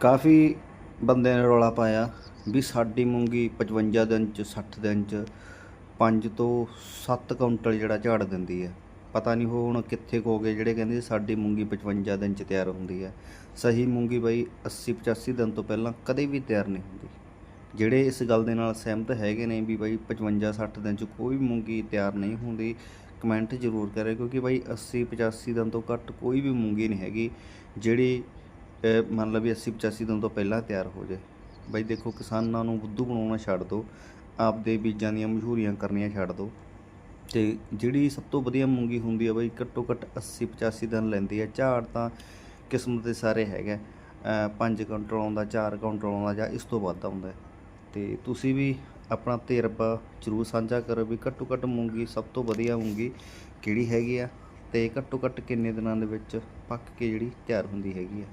ਕਾਫੀ ਬੰਦਿਆਂ ਨੇ ਰੌਲਾ ਪਾਇਆ ਵੀ ਸਾਡੀ ਮੂੰਗੀ 55 ਦਿਨ ਚ 60 ਦਿਨ ਚ 5 ਤੋਂ 7 ਕੁਇੰਟਲ ਜਿਹੜਾ ਝਾੜ ਦਿੰਦੀ ਹੈ। ਪਤਾ ਨਹੀਂ ਉਹ ਹੁਣ ਕਿੱਥੇ ਕੁ ਹੋ ਗਏ ਜਿਹੜੇ ਕਹਿੰਦੇ ਸਾਡੀ ਮੂੰਗੀ 55 ਦਿਨ ਚ ਤਿਆਰ ਹੁੰਦੀ ਹੈ। ਸਹੀ ਮੂੰਗੀ ਬਈ 80 85 ਦਿਨ ਤੋਂ ਪਹਿਲਾਂ ਕਦੇ ਵੀ ਤਿਆਰ ਨਹੀਂ ਹੁੰਦੀ। ਜਿਹੜੇ ਇਸ ਗੱਲ ਦੇ ਨਾਲ ਸਹਿਮਤ ਹੈਗੇ ਨੇ ਵੀ ਬਾਈ 55 60 ਦਿਨ ਚ ਕੋਈ ਵੀ ਮੂੰਗੀ ਤਿਆਰ ਨਹੀਂ ਹੁੰਦੀ, ਕਮੈਂਟ ਜ਼ਰੂਰ ਕਰਿਓ ਕਿਉਂਕਿ ਬਾਈ 80 85 ਦਿਨ ਤੋਂ ਘੱਟ ਕੋਈ ਵੀ ਮੂੰਗੀ ਨਹੀਂ ਹੈਗੀ। ਜਿਹੜੀ ਮੰਨ ਲਓ ਵੀ 80 85 ਦਿਨ ਤੋਂ ਪਹਿਲਾਂ ਤਿਆਰ ਹੋ ਜਾਏ। ਬਈ ਦੇਖੋ, ਕਿਸਾਨਾਂ ਨੂੰ ਬੁੱਧੂ ਬਣਾਉਣਾ ਛੱਡ ਦਿਓ ਆਪਦੇ ਬੀਜਾਂ ਦੀਆਂ ਮਸ਼ਹੂਰੀਆਂ ਕਰਨੀਆਂ ਛੱਡ ਦਿਓ ਤੇ ਜਿਹੜੀ ਸਭ ਤੋਂ ਵਧੀਆ ਮੂੰਗੀ ਹੁੰਦੀ ਆ ਬਈ, ਘੱਟੋ ਘੱਟ 80 85 ਦਿਨ ਲੈਂਦੀ ਹੈ ਝਾੜ ਤਾਂ ਕਿਸਮ ਦੇ ਸਾਰੇ ਹੈਗੇ 5 ਕੁਇੰਟਲ ਆਉਂਦਾ 4 ਕੁਇੰਟਲ ਆਉਂਦਾ ਜਾਂ ਇਸ ਤੋਂ ਵੱਧ ਆਉਂਦਾ। ਹੈ। ਤੇ ਤੁਸੀਂ ਵੀ ਆਪਣਾ ਤਜਰਬਾ ਜ਼ਰੂਰ ਸਾਂਝਾ ਕਰੋ ਵੀ ਘੱਟੋ ਘੱਟ ਮੂੰਗੀ ਸਭ ਤੋਂ ਵਧੀਆ ਮੂੰਗੀ ਕਿਹੜੀ ਹੈਗੀ ਆ ਤੇ ਘੱਟੋ ਘੱਟ ਕਿੰਨੇ ਦਿਨਾਂ ਦੇ ਵਿੱਚ ਪੱਕ ਕੇ ਜਿਹੜੀ ਤਿਆਰ ਹੁੰਦੀ ਹੈਗੀ ਆ।